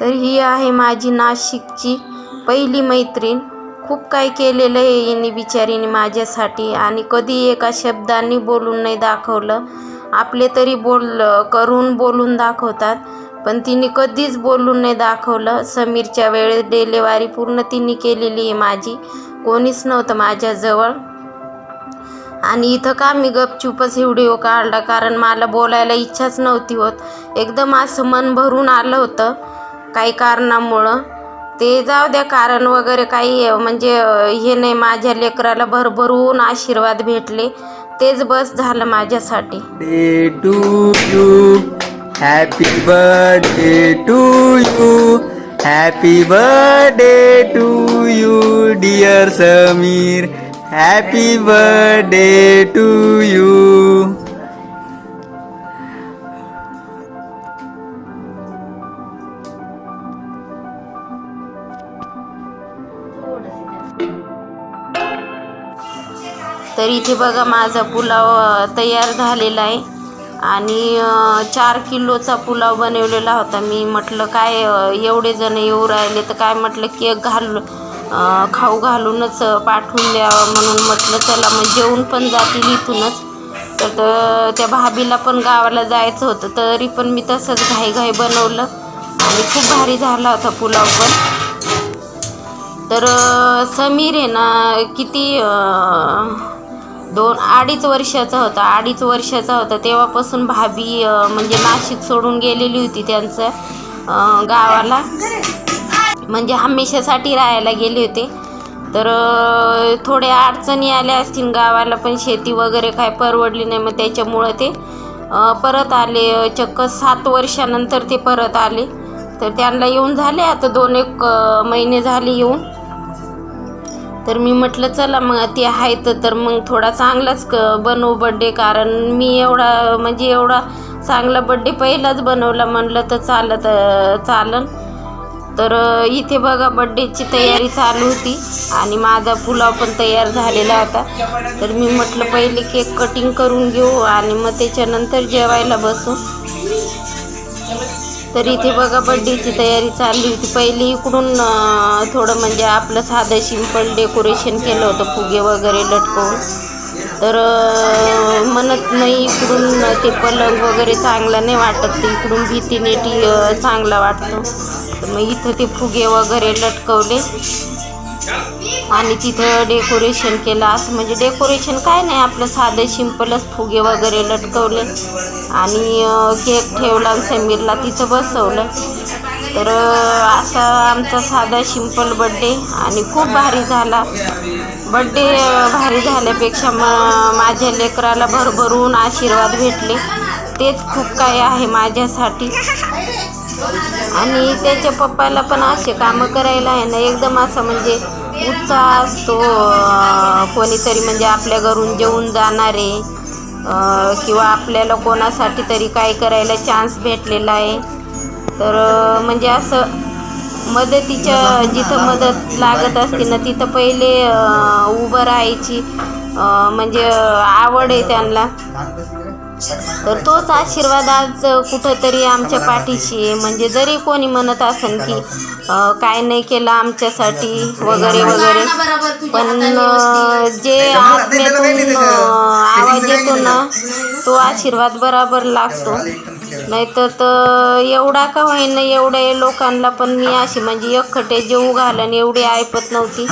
तर ही आहे माझी नाशिकची पहिली मैत्रीण. खूप काय केलेलं आहे हिने बिचारीने माझ्यासाठी आणि कधी एका शब्दांनी बोलून नाही दाखवलं. आपले तरी बोल करून बोलून दाखवतात पण तिने कधीच बोलून नाही दाखवलं. समीरच्या वेळेस डिलेवारी पूर्ण तिने केलेली आहे माझी. कोणीच नव्हतं माझ्याजवळ. आणि इथं का मी गपचूपच व्हिडिओ काढला? कारण मला बोलायला इच्छाच नव्हती होत. एकदम असं मन भरून आलं होतं. काही कारणामुळं. ते जाऊ द्या कारण वगैरे काही म्हणजे हे नाही माझ्या लेकराला भरभरून आशीर्वाद भेटले. तेच बस झालं माझ्यासाठी. Happy birthday to you happy birthday to you dear Sameer happy birthday to you इथे बघा माझा पुलाव तयार झालेला आहे. आणि चार किलोचा पुलाव बनवलेला होता. मी म्हटलं काय एवढे जण येऊ राहिले तर काय? म्हटलं केक घालू खाऊ घालूनच पाठवून द्यावं म्हणून म्हटलं. चला मग जेवून पण जातील इथूनच. तर त्या भाभीला पण गावाला जायचं होतं. तरी पण मी तसंच घाईघाई बनवलं. आणि खूप भारी झाला होता पुलाव पण. तर समीर आहे ना किती दोन अडीच वर्षाचा होता अडीच वर्षाचा होता. तेव्हापासून भाभी म्हणजे नाशिक सोडून गेलेली होती त्यांचं गावाला. म्हणजे हमेशासाठी राहायला गेले होते. तर थोड्या अडचणी आल्या असतील गावाला पण शेती वगैरे काय परवडली नाही. मग त्याच्यामुळं ते परत आले. चक्क सात वर्षानंतर ते परत आले. तर त्यांना येऊन झाले आता दोन एक महिने झाले येऊन. तर मी म्हटलं चला मग ते आहेत तर मग थोडा चांगलाच क बनवू बड्डे कारण मी एवढा म्हणजे एवढा चांगला बड्डे पहिलाच बनवला म्हणलं तर चालत चालन. तर इथे बघा बड्डेची तयारी चालू होती आणि माझा पुलाव पण तयार झालेला होता. तर मी म्हटलं पहिले केक कटिंग करून घेऊ आणि मग त्याच्यानंतर जेवायला बसू. तर इथे बघा बड्डेची तयारी चालली होती. पहिले इकडून थोडं म्हणजे आपलं साधं सिंपल डेकोरेशन केलं होतं फुगे वगैरे लटकवून. तर म्हणत नाही इकडून ते पलंग वगैरे चांगला नाही वाटत ते इकडून भीतीने टी चांगला वाटतो. मग इथं ते फुगे वगैरे लटकवले. आणि तिथं डेकोरेशन केलं. असं म्हणजे डेकोरेशन काय नाही आपलं साधं सिंपलच फुगे वगैरे लटकवले. आणि केक ठेवला समीरला तिथं बसवलं. तर असा आमचा साधा सिंपल बड्डे आणि खूप भारी झाला. बड्डे भारी झाल्यापेक्षा मग माझ्या लेकराला भरभरून आशीर्वाद भेटले. तेच खूप काही आहे माझ्यासाठी. आणि त्याच्या पप्पाला पण असे कामं करायला आहे ना एकदम असं म्हणजे उत्साह असतो कोणीतरी म्हणजे आपल्या घरून जेवून जाणारे आहे किंवा आपल्याला कोणासाठी तरी काय करायला चान्स भेटलेला आहे. तर म्हणजे असं मदतीच्या जिथं मदत लागत असते ना तिथं पहिले उभं राहायची म्हणजे आवड आहे त्यांना. तर तोच आशीर्वाद आज कुठंतरी आमच्या पाठीशी आहे. म्हणजे जरी कोणी म्हणत असेल की काय नाही केलं आमच्यासाठी वगैरे वगैरे पण जे आत्म्यातून आवाज येतो ना तो आशीर्वाद बराबर लागतो. नाहीतर तर एवढा का होईना एवढ्या लोकांना पण मी अशी म्हणजे एकखटे जेऊ घालन एवढी ऐपत नव्हती.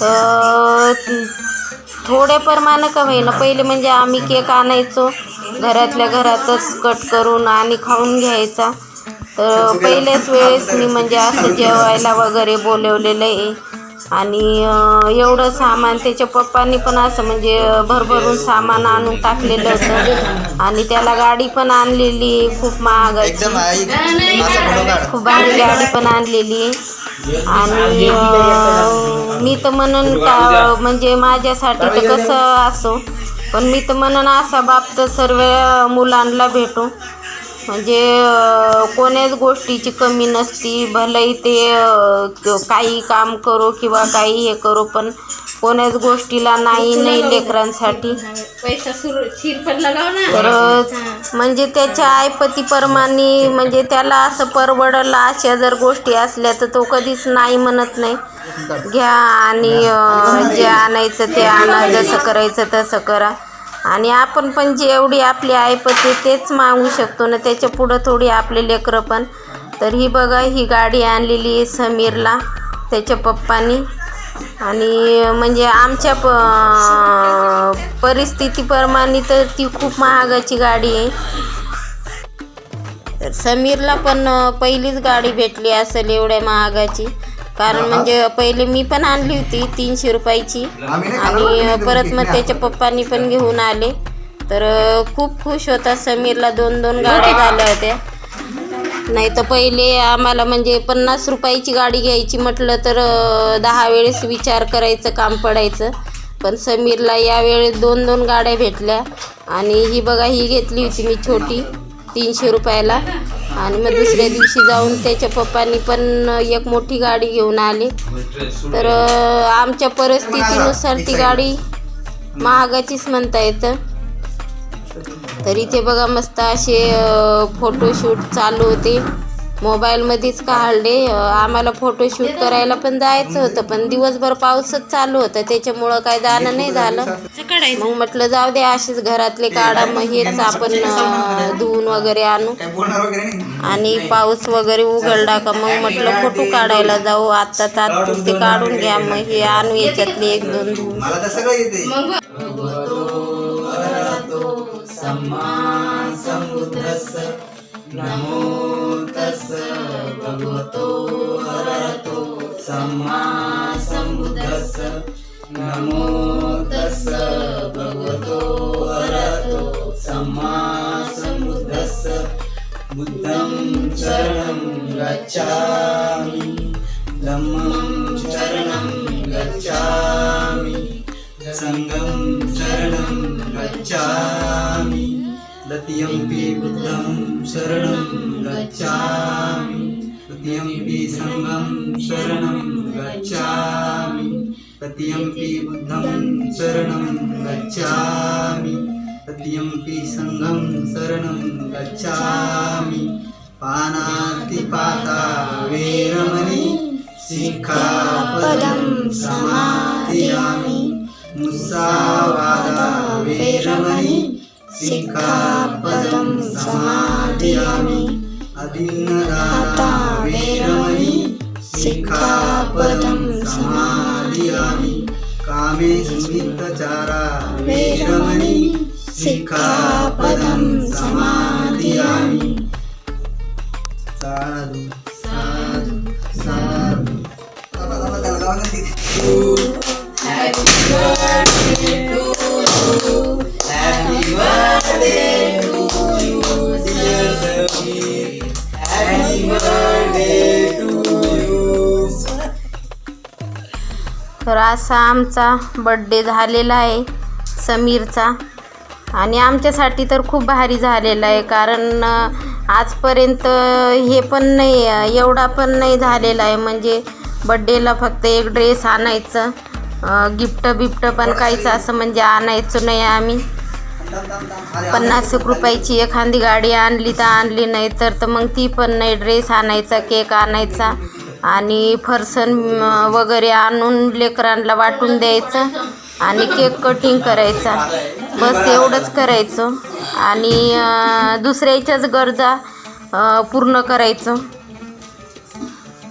तर थोड्या प्रमाणे का होईना पहिले म्हणजे आम्ही केक आणायचो. घरातल्या घरातच कट करून आणि खाऊन घ्यायचा. तर पहिल्याच वेळेस मी म्हणजे असं जेवायला वगैरे बोलवलेलं आहे. आणि एवढं सामान त्याच्या पप्पांनी पण असं म्हणजे भरभरून सामान आणून टाकलेलं होतं. आणि त्याला गाडी पण आणलेली खूप महागाची. खूप भारी गाडी पण आणलेली आणि मी तर म्हणून का म्हणजे माझ्यासाठी तर कसं असो पण मी तर म्हणून असा बाप तर सर्व मुलांना भेटू. म्हणजे कोण्याच गोष्टीची कमी नसती. भलेही ते काही काम करो किंवा काही हे करो पण कोण्याच गोष्टीला नाही नाही लेकरांसाठी. पैसा तर म्हणजे त्याच्या आयपतीप्रमाणे म्हणजे त्याला असं परवडलं अशा जर गोष्टी असल्या तर तो कधीच नाही म्हणत नाही. घ्या आणि जे आणायचं ते आणा जसं करायचं तसं करा. आणि आपण पण जेवढी आपली ऐपती तेच मागू शकतो. ना त्याच्या पुढं थोडी आपले लेकरं पण. तर ही बघा ही गाडी आणलेली आहे समीरला त्याच्या पप्पानी. आणि म्हणजे आमच्या प परिस्थितीप्रमाणे तर ती खूप महागाची गाडी आहे. तर समीरला पण पहिलीच गाडी भेटली असेल एवढ्या महागाची. कारण म्हणजे पहिले मी पण आणली होती तीनशे रुपयाची. आणि परत मग त्याच्या पप्पांनी पण घेऊन आले. तर खूप खुश होता समीरला दोन दोन गाड्या झाल्या होत्या. नाही तर पहिले आम्हाला म्हणजे पन्नास रुपयाची गाडी घ्यायची म्हटलं तर अं, दहा वेळेस विचार करायचं काम पडायचं. पण समीरला यावेळेस दोन दोन गाड्या भेटल्या. आणि ही बघा ही घेतली होती मी छोटी तीनशे रुपयाला. आणि मग दुसऱ्या दिवशी जाऊन त्याच्या पप्पांनी पण एक मोठी गाडी घेऊन आली. तर आमच्या परिस्थितीनुसार ती गाडी महागाचीच म्हणता येतं. तर इथे बघा मस्त असे फोटोशूट चालू होते. मोबाईलमध्येच काढले आम्हाला फोटोशूट करायला पण जायचं होतं पण दिवसभर पाऊसच चालू होता. त्याच्यामुळं काय जाणं नाही झालं. मग म्हटलं जाऊ दे असेच घरातले काढा मग हेच आपण धुवून वगैरे आणू. आणि पाऊस वगैरे उघडला का मग म्हटलं फोटो काढायला जाऊ. आत्ता तात्पुरते काढून घ्या. मग हे आणू याच्यातले एक दोन धुवून. नमो तस भगवतो अरहतो सम्मा संबुद्धस नमो तस भगवतो अरहतो सम्मा संबुद्धस बुद्धं चरणं गच्छामि। धम्मं शरणं गच्छामि। सङ्गं चरणं गच्छामि। द्वितीयम्पि बुद्धं शरणं गच्छामि। तृतीयम्पि सङ्गं शरणं गच्छामि। तृतीयम्पि बुद्धं शरणं गच्छामि। तृतीयम्पि सङ्गं शरणं गच्छामि। पानातिपाता वेरमणि शिखापदं समाधियामि। मुसावादा वेरमणि शिखापदं समाधियामि अदिन्नदाता वेरमणि शिखापदं समाधियामि कामेषु वेरमणि शिखापदं समाधियामि असा आमचा बड्डे झालेला आहे समीरचा. आणि आमच्यासाठी तर खूप भारी झालेला आहे कारण आजपर्यंत हे पण नाही एवढा पण नाही झालेला आहे. म्हणजे बड्डेला फक्त एक ड्रेस आणायचं गिफ्ट बिफ्ट पण काहीच असं म्हणजे आणायचं नाही आम्ही. पन्नास एक रुपयाची एखादी गाडी आणली तर आणली नाही तर तर मग ती पण नाही ड्रेस आणायचा केक आणायचा. आणि फरसन वगैरे आणून लेकरांना वाटून द्यायचं आणि केक कटिंग करायचा. बस एवढंच करायचं. आणि दुसऱ्याच्याच गरजा पूर्ण करायचं.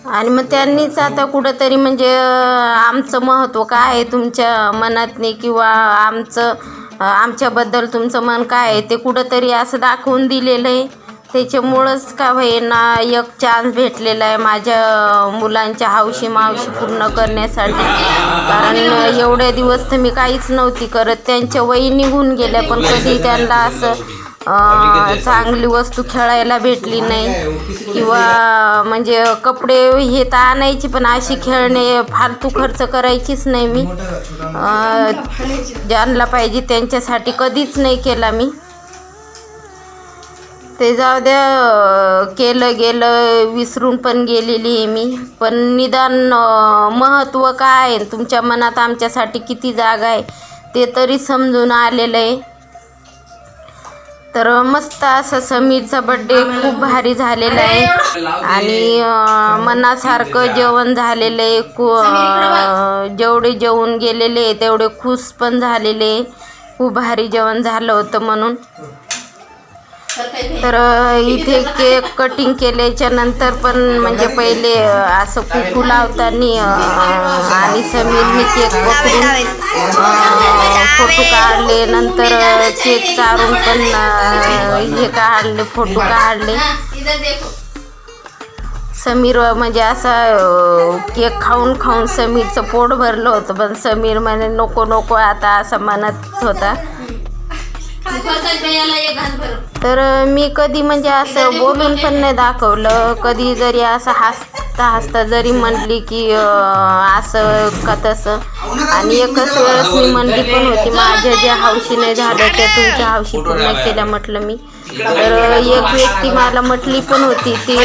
आणि मग त्यांनीच आता कुठंतरी म्हणजे आमचं महत्त्व काय आहे तुमच्या मनातनी किंवा आमचं आमच्याबद्दल तुमचं मन काय आहे ते कुठंतरी असं दाखवून दिलेलं आहे. त्याच्यामुळंच का होईना एक चान्स भेटलेला आहे माझ्या मुलांच्या हौशी मावशी पूर्ण करण्यासाठी. कारण एवढे दिवस तर मी काहीच नव्हती करत. त्यांच्या वयी निघून गेल्या पण कधी त्यांना असं चांगली वस्तू खेळायला भेटली नाही. किंवा म्हणजे कपडे हे तर आणायची पण अशी खेळणे फालतू खर्च करायचीच नाही मी. ज्यांना पाहिजे त्यांच्यासाठी कधीच नाही केला मी. ते जाऊ द्या केलं गेलं विसरून पण गेलेली आहे मी. पण निदान महत्त्व काय आहे? तुमच्या मनात आमच्यासाठी किती जागा आहे? ते तरी समजून आलेलं आहे. तर मस्त असा समीरचा बड्डे खूप भारी झालेला आहे. आणि मनासारखं जेवण झालेलं आहे. कु जेवढे जेवून गेलेले तेवढे खुश पण झालेले. खूप भारी जेवण झालं होतं म्हणून. तर इथे केक कटिंग केल्याच्यानंतर पण म्हणजे पहिले असं कुकू लावताना आणि समीरने केक पकडून फोटो काढले. नंतर केक चारून पण हे काढले फोटो काढले. समीर म्हणजे असा केक खाऊन खाऊन समीरचं पोट भरलं होतं. पण समीर म्हणे नको नको आता असं म्हणत होता. तर मी कधी म्हणजे असं बोलून पण नाही दाखवलं. कधी जरी असं हसता हसता जरी म्हणली की असं का तसं. आणि एकच वेळेस मी म्हणली पण होती माझ्या ज्या हौशी नाही झालं त्या तुमच्या हौशी पूर्ण केल्या म्हटलं मी. तर एक व्यक्ती मला म्हटली पण होती ती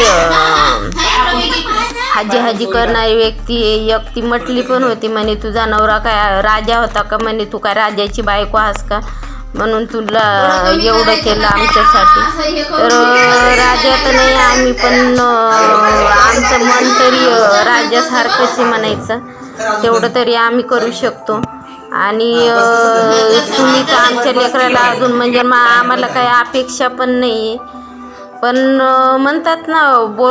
हाजी हाजी करणारी व्यक्ती एक ती म्हटली पण होती म्हणे तुझा नवरा काय राजा होता का? म्हणे तू काय राजाची बायको आहेस का? म्हणून तुला एवढं केलं आमच्यासाठी. तर राजा तर नाही आम्ही पण आमचं मन तरी राजासारखंच म्हणायचं. तेवढं तरी आम्ही करू शकतो. आणि तुम्ही तर आमच्या लेकराला अजून म्हणजे मा आम्हाला काही अपेक्षा पण नाही आहे पण म्हणतात ना बो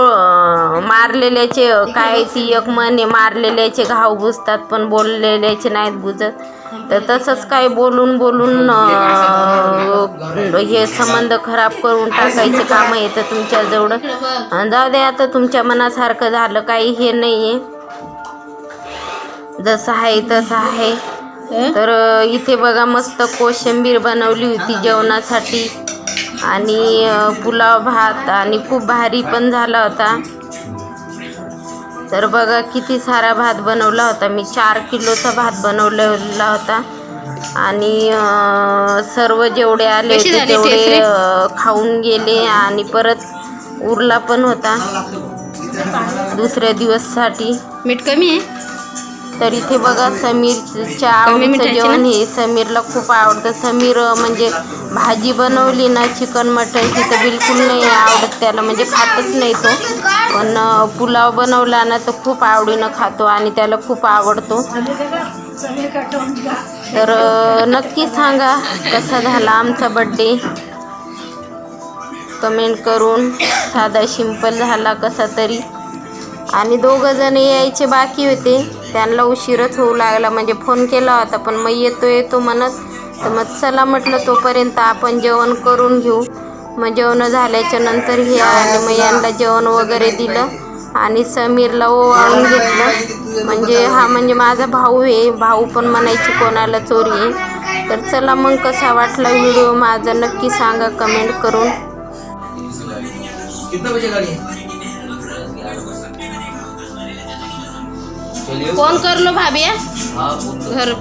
मारलेल्याचे काय ती एक म्हण मारलेल्याचे घाव बुजतात पण बोललेल्याचे नाहीत बुजत. तर तसंच काय बोलून बोलून अं, हे संबंध खराब करून टाकायचे कामं येतं तुमच्याजवळ. जाऊ दे आता तुमच्या मनासारखं झालं काही हे नाही आहे जसं आहे तसं आहे. तर इथे बघा मस्त कोशिंबीर बनवली होती जेवणासाठी. आणि पुलाव भात आणि खूप भारी पण झाला होता. तर बघा किती सारा भात बनवला होता. मी चार किलोचा भात बनवलेला होता. आणि सर्व जेवढे आले होते तेवढे खाऊन गेले आणि परत उरला पण होता. दुसऱ्या दिवससाठी. मीठ कमी आहे? तर इथे बघा समीरच्या आवडीचं जेवण हे समीरला खूप आवडतं. समीर म्हणजे भाजी बनवली ना चिकन मटनची तर बिलकुल नाही आवडत त्याला म्हणजे खातच नाही तो. पण पुलाव बनवला ना तर खूप आवडीनं खातो आणि त्याला खूप आवडतो. तर नक्की सांगा कसा झाला आमचा बड्डे कमेंट करून. साधा सिंपल झाला कसा तरी. आणि दोघं जण यायचे बाकी होते. त्यांना उशीरच होऊ लागला. म्हणजे फोन केला होता पण मग येतो येतो म्हणत तर मग चला म्हटलं तोपर्यंत आपण जेवण करून घेऊ. मग जेवण झाल्याच्यानंतर हे आले मग यांना जेवण वगैरे दिलं आणि समीरला ओवाळून घेतलं. म्हणजे हा म्हणजे माझा भाऊ आहे. भाऊ पण म्हणायची कोणाला चोरी आहे. तर चला मग कसा वाटला व्हिडिओ माझा नक्की सांगा कमेंट करून. चलिए कोण करलो भाभी हाँ? घर